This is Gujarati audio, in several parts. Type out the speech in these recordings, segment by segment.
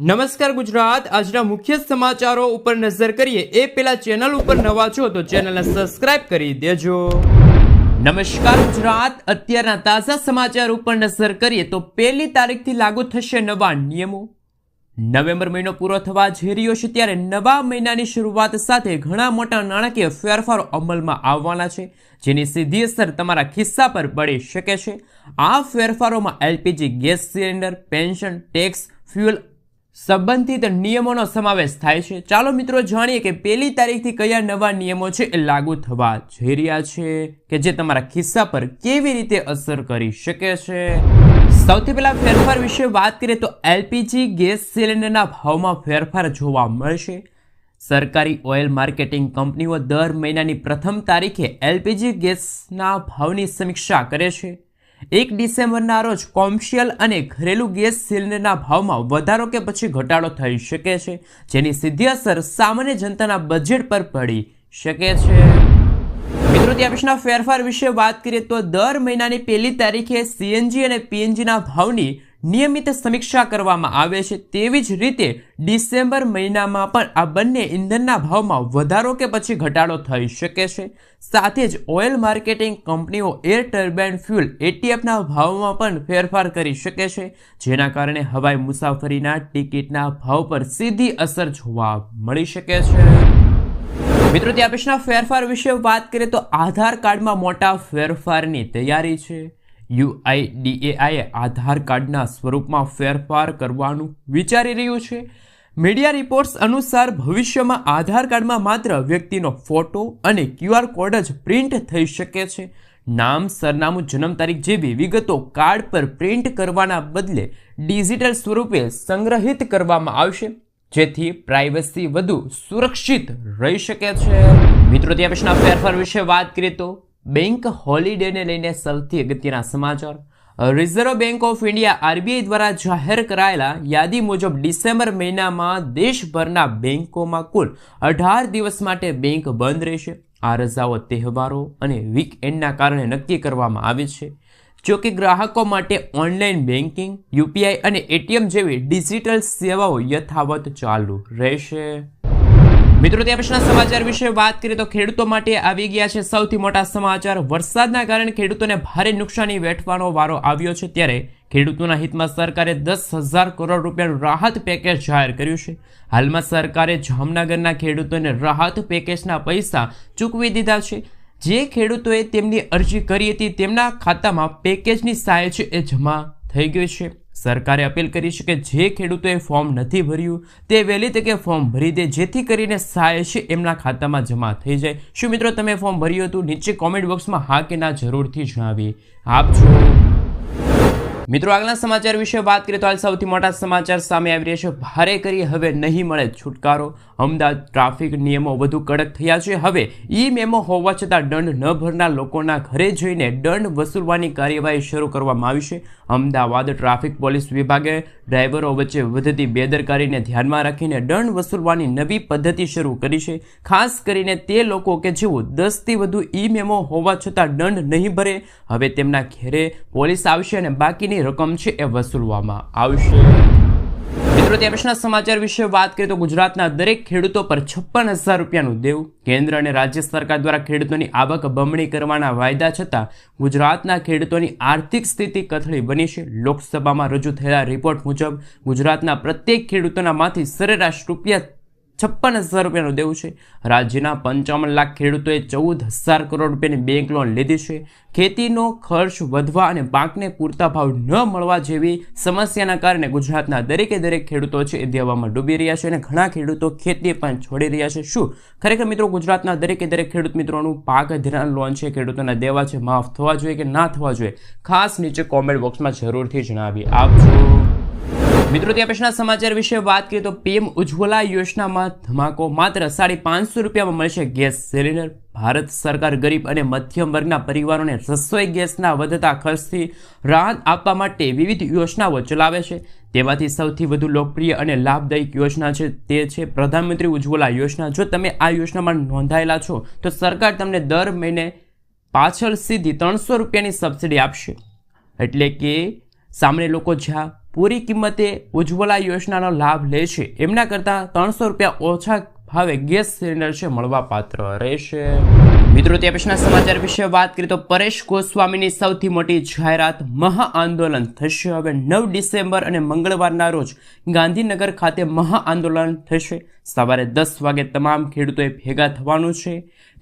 નમસ્કાર ગુજરાત. આજના મુખ્ય સમાચારો ઉપર નજર કરીએ. એ પેલા ચેનલ ઉપર નવા છો તો ચેનલને સબસ્ક્રાઇબ કરી દેજો. નમસ્કાર ગુજરાત. અત્યારના તાજા સમાચાર ઉપર નજર કરીએ તો પહેલી તારીખથી લાગુ થશે નવા નિયમો. નવેમ્બર મહિનો પૂરો થવા જઈ રહ્યો છે ત્યારે નવા મહિનાની શરૂઆત સાથે ઘણા મોટા નાણાકીય ફેરફારો અમલમાં આવવાના છે, જેની સીધી અસર તમારા ખિસ્સા પર પડી શકે છે. આ ફેરફારોમાં LPG gas cylinder, pension, tax, fuel સંબંધિત નિયમોનો સમાવેશ થાય છે. ચાલો મિત્રો જાણીએ કે પહેલી તારીખથી કયા નવા નિયમો છે એ લાગુ થવા જઈ રહ્યા છે કે જે તમારા ખિસ્સા પર કેવી રીતે અસર કરી શકે છે? સૌથી પહેલા ફેરફાર વિશે વાત કરીએ તો એલપીજી ગેસ સિલિન્ડરના ભાવમાં ફેરફાર જોવા મળશે. સરકારી ઓઇલ માર્કેટિંગ કંપનીઓ દર મહિનાની પ્રથમ તારીખે એલપીજી ગેસના ભાવની સમીક્ષા કરે છે. એક ડિસેમ્બરના રોજ કોમર્શિયલ અને ઘરેલું ગેસ સિલિન્ડરના ભાવમાં વધારો કે પછી ઘટાડો થઈ શકે છે, જેની સીધી અસર સામાન્ય જનતાના બજેટ પર પડી શકે છે. મિત્રો ફેરફાર વિશે વાત કરીએ તો દર મહિનાની પહેલી તારીખે સીએનજી અને પીએનજીના ભાવની નિયમિત સમીક્ષા કરવામાં આવે છે તેવી જ રીતે ડિસેમ્બર મહિનામાં પણ આ બંને ઇંધણના ભાવમાં વધારો કે પછી ઘટાડો થઈ શકે છે. સાથે જ ઓઇલ માર્કેટિંગ કંપનીઓ એર ટર્બાઇન ફ્યુલ એટીએફના ભાવમાં પણ ફેરફાર કરી શકે છે, જેના કારણે હવાઈ મુસાફરીના ટિકિટના ભાવ પર સીધી અસર જોવા મળી શકે છે. મિત્રો, ત્યાં પછીના ફેરફાર વિશે વાત કરીએ તો આધાર કાર્ડમાં મોટા ફેરફારની તૈયારી છે. યુઆઈડીએઆઈએ આધાર કાર્ડના સ્વરૂપમાં ફેરફાર કરવાનું વિચારી રહ્યું છે. મીડિયા રિપોર્ટ્સ અનુસાર ભવિષ્યમાં આધાર કાર્ડમાં માત્ર વ્યક્તિનો ફોટો અને ક્યુઆર કોડ જ પ્રિન્ટ થઈ શકે છે. નામ, સરનામું, જન્મ તારીખ જેવી વિગતો કાર્ડ પર પ્રિન્ટ કરવાના બદલે ડિજિટલ સ્વરૂપે સંગ્રહિત કરવામાં આવશે, જેથી પ્રાઇવસી વધુ સુરક્ષિત રહી શકે છે. મિત્રો, ત્યાં પછીના ફેરફાર વિશે વાત કરીએ તો બેંક હોલિડેને લઈને સૌથી અગત્યના સમાચાર. Reserve Bank of India RBI દ્વારા જાહેર કરાયેલા યાદી મુજબ ડિસેમ્બર મહિનામાં દેશભરના બેંકોમાં કુલ અઢાર દિવસ માટે બેંક બંધ રહેશે. આ રજાઓ તહેવારો અને વીકએન્ડના કારણે નક્કી કરવામાં આવી છે. જો કે ગ્રાહકો માટે ઓનલાઈન બેન્કિંગ યુપીઆઈ અને એટીએમ જેવી ડિજિટલ સેવાઓ યથાવત ચાલુ રહેશે. મિત્રો, ત્યાં પછીના સમાચાર વિશે વાત કરીએ તો ખેડૂતો માટે આવી ગયા છે સૌથી મોટા સમાચાર. વરસાદના કારણે ખેડૂતોને ભારે નુકસાની વેઠવાનો વારો આવ્યો છે ત્યારે ખેડૂતોના હિતમાં સરકારે દસ હજાર કરોડ રૂપિયાનું રાહત પેકેજ જાહેર કર્યું છે. હાલમાં સરકારે જામનગરના ખેડૂતોને રાહત પેકેજના પૈસા ચૂકવી દીધા છે. જે ખેડૂતોએ તેમની અરજી કરી હતી તેમના ખાતામાં પેકેજની સહાય છે એ જમા થઈ ગઈ છે. સરકારે અપીલ કરી છે કે જે ખેડૂતોએ ફોર્મ નથી ભર્યું, તે વહેલી તકે ફોર્મ ભરી દે, જેથી કરીને સહાય છે એમના ખાતામાં જમા થઈ જાય. શું મિત્રો, તમે ફોર્મ ભર્યું હતું? નીચે કોમેન્ટ બોક્સમાં હા કે ના જરૂરથી જણાવી આપજો મિત્રો આગલા સમાચાર વિશે વાત કરીએ તો હાલ સૌથી મોટા સમાચાર સામે આવી રહ્યા છે. ભારે કરી હવે નહીં મળે છુટકારો. અમદાવાદ ટ્રાફિક નિયમો વધુ કડક થયા છે. હવે ઈ મેમો હોવા છતાં દંડ ન ભરનાર લોકોના ઘરે જઈને દંડ વસૂલવાની કાર્યવાહી શરૂ કરવામાં આવી છે. અમદાવાદ ટ્રાફિક પોલીસ વિભાગે ડ્રાઈવરો વચ્ચે વધતી બેદરકારીને ધ્યાનમાં રાખીને દંડ વસૂલવાની નવી પદ્ધતિ શરૂ કરી છે. ખાસ કરીને તે લોકો કે જેઓ દસથી વધુ ઈ મેમો હોવા છતાં દંડ નહીં ભરે. હવે તેમના ઘેરે પોલીસ આવશે અને બાકીની રકમ છે એ વસૂલવામાં આવશે? મિત્રો પછીના સમાચાર વિશે વાત કરીએ તો ગુજરાતના દરેક ખેડૂતો પર છપ્પન હજાર રૂપિયાનું દેવું. કેન્દ્ર અને રાજ્ય સરકાર દ્વારા ખેડૂતોની આવક બમણી કરવાના વાયદા છતાં ગુજરાતના ખેડૂતોની આર્થિક સ્થિતિ કથળી બની છે. લોકસભામાં રજૂ થયેલા રિપોર્ટ મુજબ ગુજરાતના પ્રત્યેક ખેડૂતોના માંથી સરેરાશ રૂપિયા છપ્પન હજાર રૂપિયાનું દેવું છે. રાજ્યના પંચાવન લાખ ખેડૂતોએ ચૌદ હજાર કરોડ રૂપિયાની બેંક લોન લીધી છે. ખેતીનો ખર્ચ વધવા અને પાકને પૂરતા ભાવ ન મળવા જેવી સમસ્યાના કારણે ગુજરાતના દરેકે દરેક ખેડૂતો છે એ દેવામાં ડૂબી રહ્યા છે અને ઘણા ખેડૂતો ખેતી પણ છોડી રહ્યા છે. શું? ખરેખર મિત્રો, ગુજરાતના દરેકે દરેક ખેડૂત મિત્રોનું પાક ધિરાણ લોન છે. ખેડૂતોના દેવા છે, માફ થવા જોઈએ કે ના થવા જોઈએ? ખાસ નીચે કોમેન્ટ બોક્સમાં જરૂરથી જણાવી આપજો. મિત્રો ત્યાં પછીના સમાચાર વિશે વાત કરીએ તો પીએમ ઉજ્જવલા યોજનામાં ધમાકો માત્ર સાડી પાંચસો રૂપિયામાં મળશે ગેસ સિલિન્ડર. ભારત સરકાર ગરીબ અને મધ્યમ વર્ગના પરિવારોને રસોઈ ગેસના વધતા ખર્ચથી રાહત આપવા માટે વિવિધ યોજનાઓ ચલાવે છે. તેમાંથી સૌથી વધુ લોકપ્રિય અને લાભદાયક યોજના છે તે છે પ્રધાનમંત્રી ઉજ્જવલા યોજના. જો તમે આ યોજનામાં નોંધાયેલા છો, તો સરકાર તમને દર મહિને પાછળ સીધી ત્રણસો રૂપિયાની સબસિડી આપશે. એટલે કે સામાન્ય લોકો જ્યાં પૂરી કિંમતે ઉજ્જવલા યોજનાનો લાભ લે છે. એમના કરતાં ત્રણસો રૂપિયા ઓછા ભાવે ગેસ સિલિન્ડર છે મળવા પાત્ર રહેશે. મિત્રો, તે પછીના સમાચાર વિશે વાત કરીએ તો પરેશ ગોસ્વામીની સૌથી મોટી જાહેરાત મહાઆંદોલન થશે. હવે નવ ડિસેમ્બર અને મંગળવારના રોજ ગાંધીનગર ખાતે મહાઆંદોલન થશે. સવારે દસ વાગે તમામ ખેડૂતોએ ભેગા થવાનું છે.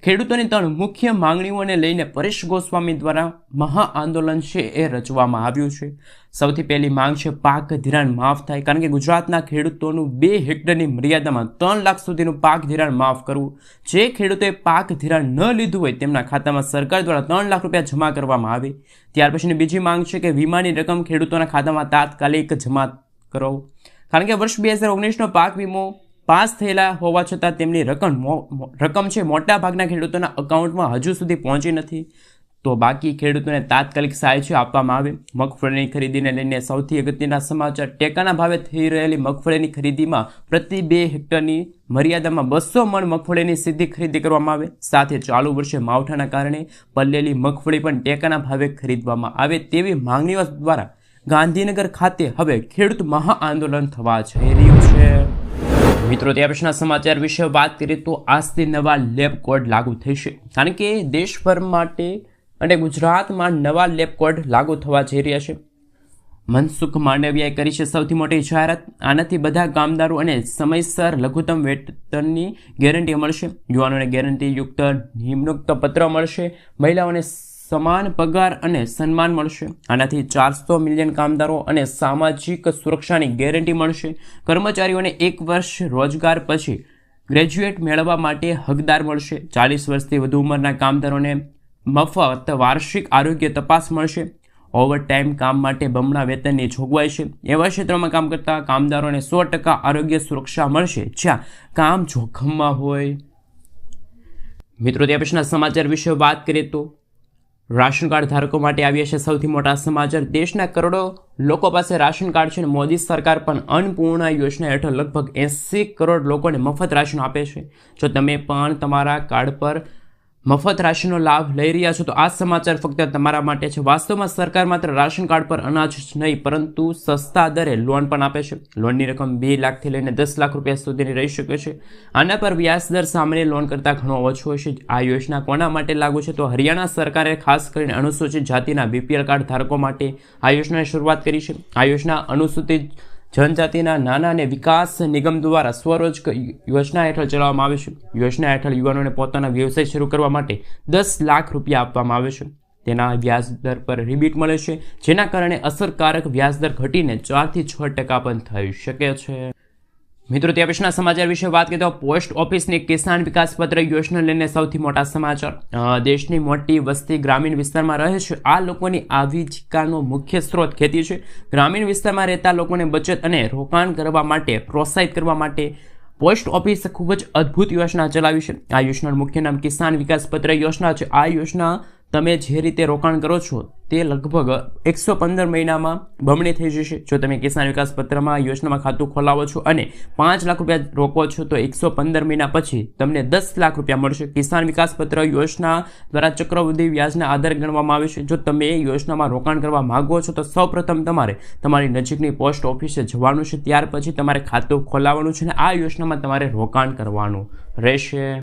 ખેડૂતોની ત્રણ મુખ્ય માંગણીઓને લઈને પરેશ ગોસ્વામી દ્વારા મહાઆંદોલન છે એ રચવામાં આવ્યું છે. સૌથી પહેલી માંગ છે, પાક ધિરાણ માફ થાય, કારણ કે ગુજરાતના ખેડૂતોનું બે હેક્ટરની મર્યાદામાં ત્રણ લાખ સુધીનું પાક ધિરાણ માફ કરવું. જે ખેડૂતોએ પાક ધિરાણ ન લીધું હોય તેમના ખાતામાં સરકાર દ્વારા ત્રણ લાખ રૂપિયા જમા કરવામાં આવે. ત્યાર પછીની બીજી માંગ છે કે વીમાની રકમ ખેડૂતોના ખાતામાં તાત્કાલિક જમા કરો કારણ કે વર્ષ બે હજાર ઓગણીસનો પાક વીમો પાસ થયેલા હોવા છતાં તેમની રકમ રકમ છે મોટા ભાગના ખેડૂતોના અકાઉન્ટમાં હજુ સુધી પહોંચી નથી. તો બાકી ખેડૂતોને તાત્કાલિક સહાય આપવામાં આવે. મગફળીની ખરીદીને લઈને સૌથી અગત્યના સમાચાર. ટેકાના ભાવે થઈ રહેલી મગફળીની ખરીદીમાં પ્રતિ બે હેક્ટરની મર્યાદામાં બસો મણ મગફળીની સીધી ખરીદી કરવામાં આવે. સાથે ચાલુ વર્ષે માવઠાના કારણે પલ્લેલી મગફળી પણ ટેકાના ભાવે ખરીદવામાં આવે તેવી માંગણીઓ દ્વારા ગાંધીનગર ખાતે હવે ખેડૂત મહાઆંદોલન થવા જઈ રહ્યું છે. મિત્રો પછીના સમાચાર વિશે વાત કરીએ તો આજથી નવા લેબ કોડ લાગુ થશે કારણ કે દેશભર માટે અને ગુજરાતમાં નવા લેબ કોડ લાગુ થવા જઈ રહ્યા છે. મનસુખ માંડવિયાએ કરી છે સૌથી મોટી જાહેરાત. આનાથી બધા કામદારો અને સમયસર લઘુત્તમ વેતનની ગેરંટી મળશે. યુવાનોને ગેરંટીયુક્ત નિમણૂક પત્ર મળશે. મહિલાઓને સમાન પગાર અને સન્માન મળશે. આનાથી ચારસો મિલિયન કામદારો અને સામાજિક સુરક્ષાની ગેરંટી મળશે. કર્મચારીઓને એક વર્ષ રોજગાર પછી ગ્રેજ્યુએટ મેળવવા માટે હકદાર મળશે. ચાલીસ વર્ષથી વધુ ઉંમરના કામદારોને મફત વાર્ષિક આરોગ્ય તપાસ મળશે. ઓવરટાઈમ કામ માટે બમણા વેતનની જોગવાઈ છે. એવા ક્ષેત્રોમાં કામ કરતા કામદારોને સો ટકા આરોગ્ય સુરક્ષા મળશે. જ્યાં કામ જોખમમાં હોય. મિત્રો, તે પછીના સમાચાર વિશે વાત કરીએ તો રાશન કાર્ડ ધારકો માટે આવ્યા છે સૌથી મોટા સમાચાર. દેશના કરોડો લોકો પાસે રાશન કાર્ડ છે અને મોદી સરકાર પણ અન્નપૂર્ણા યોજના હેઠળ લગભગ એંસી કરોડ લોકોને મફત રાશન આપે છે. જો તમે પણ તમારા કાર્ડ પર મફત રાશનનો લાભ લઈ રહ્યા છો તો આ સમાચાર ફક્ત તમારા માટે છે. વાસ્તવમાં સરકાર માત્ર રાશન કાર્ડ પર અનાજ જ નહીં, પરંતુ સસ્તા દરે લોન પણ આપે છે. લોનની રકમ બે લાખથી લઈને દસ લાખ રૂપિયા સુધીની રહી શકે છે. આના પર વ્યાજ દર સામાન્ય લોન કરતાં ઘણો ઓછો છે. આ યોજના કોના માટે લાગુ છે? તો હરિયાણા સરકારે ખાસ કરીને અનુસૂચિત જાતિના બીપીએલ કાર્ડ ધારકો માટે આ યોજનાની શરૂઆત કરી છે. આ યોજના અનુસૂચિત જનજાતિના નાના અને વિકાસ નિગમ દ્વારા સ્વરોજ યોજના હેઠળ ચલાવવામાં આવે છે. યોજના હેઠળ યુવાનોને પોતાના વ્યવસાય શરૂ કરવા માટે દસ લાખ રૂપિયા આપવામાં આવે છે. તેના વ્યાજ દર પર રિબીટ મળે છે, જેના કારણે અસરકારક વ્યાજ દર ઘટીને ચારથી છ ટકા પણ થઈ શકે છે. મિત્રો, તે પછીના સમાચાર વિશે વાત કરીએ તો પોસ્ટ ઓફિસની કિસાન વિકાસ પત્ર યોજના લઈને સૌથી મોટા સમાચાર. દેશની મોટી વસ્તી ગ્રામીણ વિસ્તારમાં રહે છે. આ લોકોની આજીવિકાનો મુખ્ય સ્ત્રોત ખેતી છે. ગ્રામીણ વિસ્તારમાં રહેતા લોકોને બચત અને રોકાણ કરવા માટે, પ્રોત્સાહિત કરવા માટે પોસ્ટ ઓફિસે ખૂબ જ અદ્ભુત યોજના ચલાવી છે. આ યોજનાનું મુખ્ય નામ કિસાન વિકાસ પત્ર યોજના છે. આ યોજના તમે જે રીતે રોકાણ કરો છો, તે લગભગ એકસો પંદર મહિનામાં બમણી થઈ જશે. જો તમે કિસાન વિકાસ પત્રમાં યોજનામાં ખાતું ખોલાવો છો અને પાંચ લાખ રૂપિયા રોકો છો, તો એકસો પંદર મહિના પછી તમને દસ લાખ રૂપિયા મળશે. કિસાન વિકાસ પત્ર યોજના દ્વારા ચક્રવૃદ્ધિ વ્યાજના આધાર ગણવામાં આવે છે. જો તમે યોજનામાં રોકાણ કરવા માંગો છો, તો સૌપ્રથમ તમારે તમારી નજીકની પોસ્ટ ઓફિસે જવાનું છે. ત્યાર પછી તમારે ખાતું ખોલાવવાનું છે અને આ યોજનામાં તમારે રોકાણ કરવાનું રહેશે.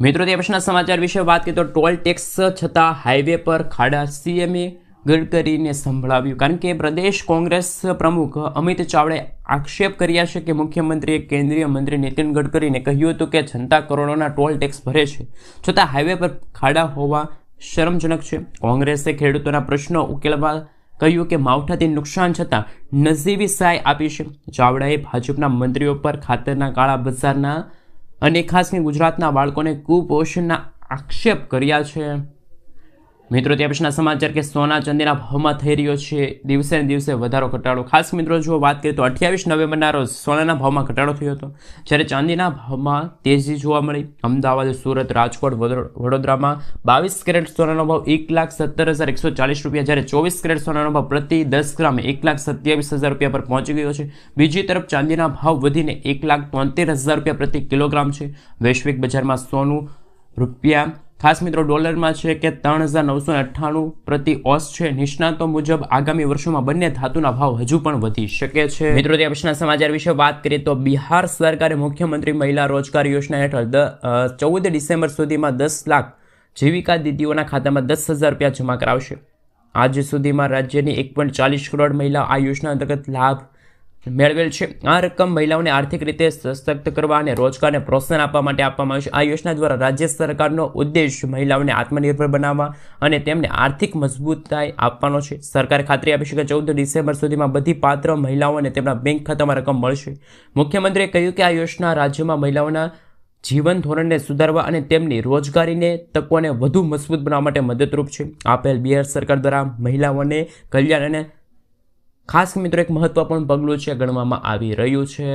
મિત્રો, તે પછીના સમાચાર વિશે વાત કરીએ તો ટોલ ટેક્સ છતાં હાઈવે પર ખાડા સીએમએ ગડકરીને સંભળાવ્યું. કારણ કે પ્રદેશ કોંગ્રેસ પ્રમુખ અમિત ચાવડે આક્ષેપ કર્યા છે કે મુખ્યમંત્રીએ કેન્દ્રીય મંત્રી નીતિન ગડકરીને કહ્યું હતું કે જનતા કરોડોના ટોલ ટેક્સ ભરે છે. છતાં હાઈવે પર ખાડા હોવા શરમજનક છે. કોંગ્રેસે ખેડૂતોના પ્રશ્નો ઉકેલવા કહ્યું કે માવઠાથી નુકસાન છતાં નજીવી સહાય આપી છે. ચાવડાએ ભાજપના મંત્રીઓ પર ખાતરના કાળા બજારના અને ખાસ કરીને ગુજરાતના બાળકોને કુપોષણના આક્ષેપ કર્યા છે. મિત્રો, ત્યાં પછીના સમાચાર કે સોના ચાંદીના ભાવમાં થઈ રહ્યો છે. દિવસે ને દિવસે વધારો, ઘટાડો. ખાસ મિત્રો, જો વાત કરીએ તો અઠ્યાવીસ નવેમ્બરના રોજ સોનાના ભાવમાં ઘટાડો થયો હતો. જ્યારે ચાંદીના ભાવમાં તેજી જોવા મળી. અમદાવાદ, સુરત, રાજકોટ વડો- વડોદરામાં બાવીસ કેરેટ સોનાનો ભાવ એક લાખ સત્તર હજાર એકસો ચાલીસ રૂપિયા, જ્યારે ચોવીસ કેરેટ સોનાનો ભાવ પ્રતિ દસ ગ્રામ એક લાખ સત્યાવીસ હજાર રૂપિયા પર પહોંચી ગયો છે. બીજી તરફ ચાંદીના ભાવ વધીને એક લાખ તોતેર હજાર રૂપિયા પ્રતિ કિલોગ્રામ છે. વૈશ્વિક બજારમાં સોનું રૂપિયા ખાસ મિત્રો, ડોલરમાં છે કે ત્રણ હજાર નવસો અઠ્ઠાણું પ્રતિ ઓસ છે. નિષ્ણાતો મુજબ આગામી વર્ષોમાં બંને ધાતુના ભાવ હજુ પણ વધી શકે છે. મિત્રો ત્યાં સમાચાર વિશે વાત કરીએ તો બિહાર સરકારે મુખ્યમંત્રી મહિલા રોજગાર યોજના હેઠળ ચૌદ ડિસેમ્બર સુધીમાં દસ લાખ જીવિકા દીદીઓના ખાતામાં દસ હજાર રૂપિયા જમા કરાવશે. આજ સુધીમાં રાજ્યની એક પોઈન્ટ ચાલીસ કરોડ મહિલા આ યોજના અંતર્ગત લાભ મેળવેલ છે. આ રકમ મહિલાઓને આર્થિક રીતે સશક્ત કરવા અને રોજગારને પ્રોત્સાહન આપવા માટે આપવામાં આવશે આ યોજના દ્વારા રાજ્ય સરકારનો ઉદ્દેશ મહિલાઓને આત્મનિર્ભર બનાવવા અને તેમને આર્થિક મજબૂતાઈ આપવાનો છે. સરકારે ખાતરી આપી છે કે ચૌદ ડિસેમ્બર સુધીમાં બધી પાત્ર મહિલાઓને તેમના બેંક ખાતામાં રકમ મળશે. મુખ્યમંત્રીએ કહ્યું કે આ યોજના રાજ્યમાં મહિલાઓના જીવન ધોરણને સુધારવા અને તેમની રોજગારીને તકોને વધુ મજબૂત બનાવવા માટે મદદરૂપ છે. આપેલ બિહાર સરકાર દ્વારા મહિલાઓને કલ્યાણ અને ખાસ મિત્રો એક મહત્વપૂર્ણ પગલું છે ગણવામાં આવી રહ્યું છે.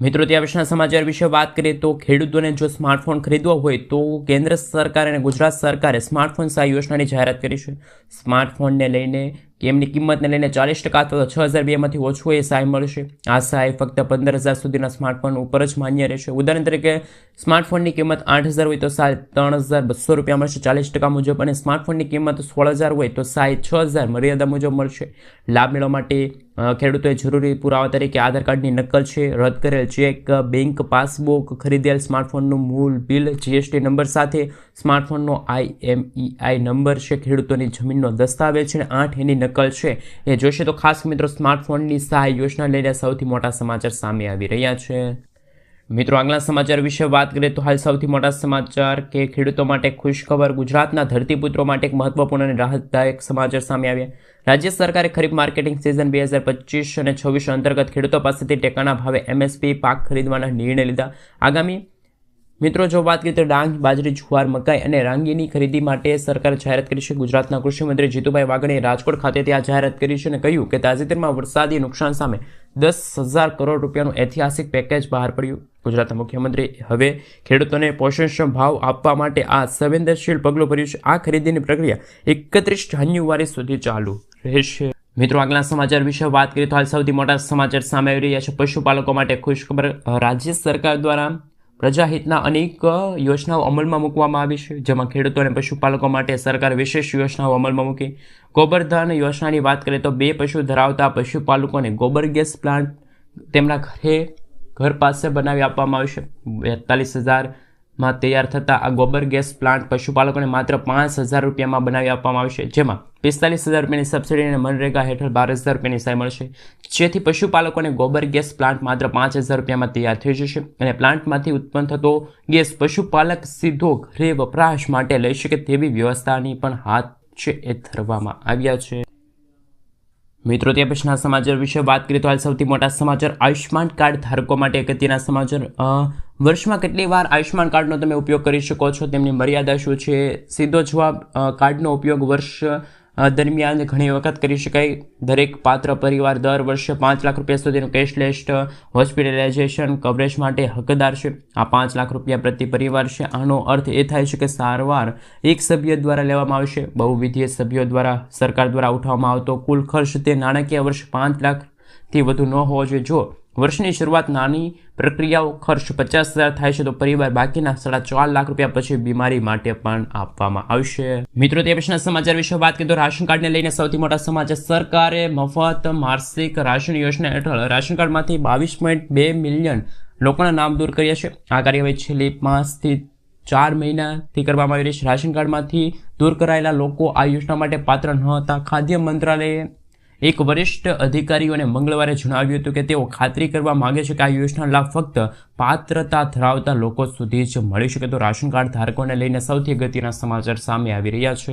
મિત્રો, ત્યાં વિશેના સમાચાર વિશે વાત કરીએ તો ખેડૂતોને જો સ્માર્ટફોન ખરીદવો હોય તો કેન્દ્ર સરકાર અને ગુજરાત સરકારે સ્માર્ટફોન સહાય યોજનાની જાહેરાત કરી છે. સ્માર્ટફોનને લઈને એમની કિંમતને લઈને ચાલીસ ટકા અથવા છ હજાર બેમાંથી ઓછું એ સહાય મળશે. આ સહાય ફક્ત પંદર હજાર સુધીના સ્માર્ટફોન ઉપર જ માન્ય રહેશે. ઉદાહરણ તરીકે, સ્માર્ટફોનની કિંમત આઠ હજાર હોય તો સહાય ત્રણ હજાર બસો રૂપિયા મળશે. ચાલીસ ટકા મુજબ અને સ્માર્ટફોનની કિંમત સોળ હજાર હોય તો સહાય છ હજાર મર્યાદા મુજબ મળશે. લાભ મેળવવા માટે ખેડૂતોએ જરૂરી પુરાવા તરીકે આધાર કાર્ડની નકલ છે, રદ કરેલ ચેક, બેંક પાસબુક, ખરીદેલ સ્માર્ટફોનનું મૂળ બિલ, જીએસટી નંબર સાથે સ્માર્ટફોનનો આઈએમઈઆઈ નંબર છે. ખેડૂતોની જમીનનો દસ્તાવેજ છે આઠ એની નકલ છે. એ જોશે તો ખાસ મિત્રો, સ્માર્ટફોનની સહાય યોજના લઈને સૌથી મોટા સમાચાર સામે આવી રહ્યા છે. મિત્રો, આગલા સમાચાર વિશે વાત કરીએ તો હાલ સૌથી મોટા સમાચાર કે ખેડૂતો માટે ખુશખબર, ગુજરાતના ધરતીપુત્રો માટે એક મહત્વપૂર્ણ અને રાહતદાયક સમાચાર સામે આવ્યા. રાજ્ય સરકારે ખરીફ માર્કેટિંગ સિઝન બે હજાર પચીસ અને છવ્વીસ અંતર્ગત ખેડૂતો પાસેથી ટેકાના ભાવે એમએસપી પાક ખરીદવાના નિર્ણય લીધા. આગામી મિત્રો, જો વાત કરીએ તો ડાંગ, બાજરી, જુવાર, મકાઈ અને રાંગીની ખરીદી માટે સરકારે જાહેરાત કરી છે. ગુજરાતના કૃષિમંત્રી જીતુભાઈ વાઘાણીએ રાજકોટ ખાતેથી આ જાહેરાત કરી છે અને કહ્યું કે તાજેતરમાં વરસાદી નુકસાન સામે દસ હજાર કરોડ રૂપિયાનું ઐતિહાસિક પેકેજ બહાર પડ્યું. ગુજરાતના મુખ્યમંત્રી હવે ખેડૂતોને પોષણક્ષમ ભાવ આપવા માટે આ સંવેદનશીલ પગલું ભર્યું છે. આ ખરીદીની પ્રક્રિયા એકત્રીસ જાન્યુઆરી સુધી ચાલુ રહેશે. મિત્રો, આગલા સમાચાર વિશે વાત કરીએ તો હાલ સૌથી મોટા સમાચાર સામે આવી રહ્યા છે. પશુપાલકો માટે ખુશખબર. રાજ્ય સરકાર દ્વારા પ્રજાહિતના અનેક યોજનાઓ અમલમાં મૂકવામાં આવી છે, જેમાં ખેડૂતો અને પશુપાલકો માટે સરકાર વિશેષ યોજનાઓ અમલમાં મૂકી. ગોબરધન યોજનાની વાત કરીએ તો બે પશુ ધરાવતા પશુપાલકોને ગોબર ગેસ પ્લાન્ટ તેમના ઘરે, ઘર પાસે બનાવી આપવામાં આવશે બેતાલીસ હજારમાં તૈયાર થતા આ ગોબર ગેસ પ્લાન્ટ પશુપાલકોને માત્ર પાંચ હજાર રૂપિયામાં બનાવી આપવામાં આવશે, જેમાં પિસ્તાલીસ હજાર રૂપિયાની સબસિડી અને મનરેગા હેઠળ બાર હજાર રૂપિયાની સહાય મળશે. જેથી પશુપાલકોને ગોબર ગેસ પ્લાન્ટ માત્ર પાંચ હજાર રૂપિયામાં તૈયાર થઈ જશે અને પ્લાન્ટમાંથી ઉત્પન્ન થતો ગેસ પશુપાલક સીધો ઘરે વપરાશ માટે લઈ શકે તેવી વ્યવસ્થાની પણ હાથ છે એ ધરવામાં આવ્યા છે. મિત્રો ત્યાં પછીના સમાચાર વિશે વાત કરીએ તો હાલ સૌથી મોટા સમાચાર આયુષ્યમાન કાર્ડ ધારકો માટે અગત્યના સમાચાર વર્ષમાં કેટલી વાર આયુષ્માન કાર્ડનો તમે ઉપયોગ કરી શકો છો? તેમની મર્યાદા શું છે? સીધો જવાબ કાર્ડનો ઉપયોગ વર્ષ દરમિયાન ઘણી વખત કરી શકાય. દરેક પાત્ર પરિવાર દર વર્ષે પાંચ લાખ રૂપિયા સુધીનું કેશલેસ હોસ્પિટલાઇઝેશન, કવરેજ માટે હકદાર છે. આ પાંચ લાખ રૂપિયા પ્રતિ પરિવાર છે. આનો અર્થ એ થાય છે કે સારવાર એક સભ્ય દ્વારા લેવામાં આવશે. બહુવિધીય સભ્યો દ્વારા, સરકાર દ્વારા ઉઠાવવામાં આવતો કુલ ખર્ચ તે નાણાકીય વર્ષ પાંચ લાખથી વધુ ન હોવો જોઈએ. જો વર્ષની શરૂઆત નાની પ્રક્રિયાઓ ખર્ચ પચાસ હજાર થાય છે તો પરિવાર બાકીના સાડા ચાર લાખ રૂપિયા પછી બીમારી માટે પણ આપવામાં આવશે. મિત્રો, તે પછીના સમાચાર વિશે વાત કરીએ તો રાશન કાર્ડને લઈને સૌથી મોટા સમાચાર. સરકારે મફત માસિક રાશન યોજના હેઠળ રાશન કાર્ડમાંથી બાવીસ પોઈન્ટ બે મિલિયન લોકોના નામ દૂર કર્યા છે. આ કાર્યવાહી છેલ્લી પાંચથી ચાર મહિનાથી કરવામાં આવી રહી છે. રાશન કાર્ડમાંથી દૂર કરાયેલા લોકો આ યોજના માટે પાત્ર ન હતા ખાદ્ય મંત્રાલયે એક વરિષ્ઠ અધિકારીઓને મંગળવારે જણાવ્યું હતું કે તેઓ ખાતરી કરવા માગે છે કે આ યોજના લાભ ફક્ત પાત્રતા ધરાવતા લોકો સુધી જ મળી શકે. તો રાશન કાર્ડ ધારકોને લઈને સૌથી અગત્યના સમાચાર સામે આવી રહ્યા છે.